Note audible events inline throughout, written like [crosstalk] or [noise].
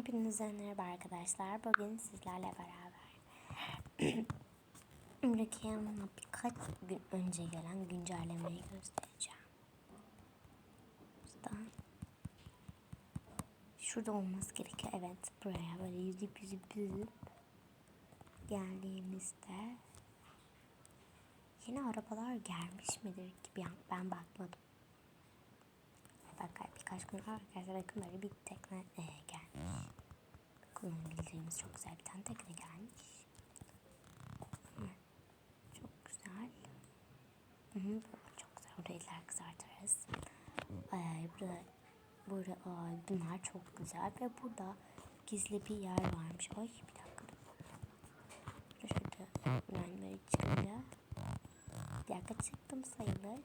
Hepinize merhaba arkadaşlar. Bugün sizlerle beraber [clears throat] Ülkem'e birkaç gün önce gelen güncellemeyi göstereceğim. Burada şurada olması gerekiyor. Evet buraya böyle yüzüp yüzüp yüzüp geldiğimizde yeni arabalar gelmiş midir ki ben, bakmadım. Bak birkaç gün arkadaşlar bakın böyle bir tekne e. Kullanabileceğimiz çok güzel bir tane tekne gelmiş. Çok güzel. Hı hı, çok güzel. Burada eller kızartırız. Ay, burada, burada ay, bunlar çok güzel ve burada gizli bir yer varmış. Ay bir dakika. Şurada ben böyle çıkınca bir dakika çıktım sayılır.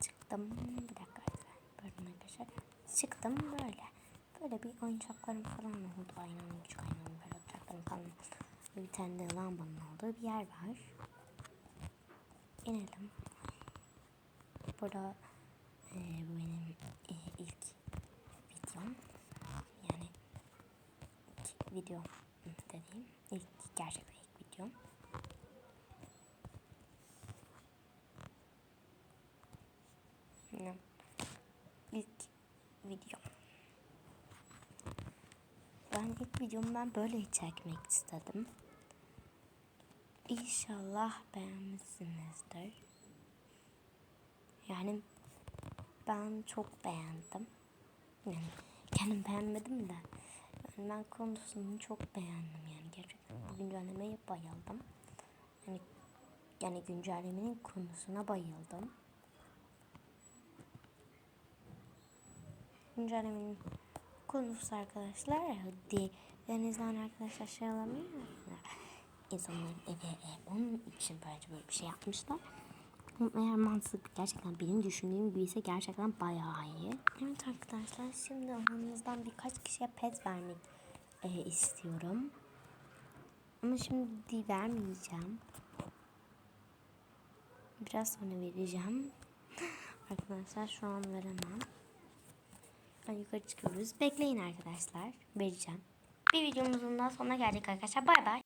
Çıktım. Bir dakika. Pardon arkadaşlar. Çıktım böyle. Böyle bir oyuncaklarım falan oldu. Aynen küçük aynen böyle oyuncaklarım falan. Bir tane de lambanın olduğu bir yer var. İnelim. Burada e, bu benim e, ilk videom. Yani ilk video dediğim ilk gerçekten ilk videom. İlk videom. İlk videomu ben böyle çekmek istedim. İnşallah beğenmişsinizdir. Yani ben çok beğendim. Yani kendim beğenmedim de. Yani ben konusunu çok beğendim yani gerçekten. Bu güncellemeye bayıldım. Yani yani güncellemenin konusuna bayıldım. güncellemenin konusu arkadaşlar hadi. Denizden arkadaşlar şey alamıyor insanların evi ev. Onun için bence böyle bir şey yapmışlar. Eğer mantık gerçekten benim düşündüğüm gibi ise gerçekten bayağı iyi. Evet arkadaşlar şimdi aranızdan birkaç kişiye pet vermek e, istiyorum. Ama şimdi vermeyeceğim. Biraz sonra vereceğim. [laughs] Arkadaşlar şu an veremem Hadi yukarı çıkıyoruz. Bekleyin arkadaşlar. Vereceğim. Bir videomuzun daha sonuna geldik arkadaşlar. Bay bay.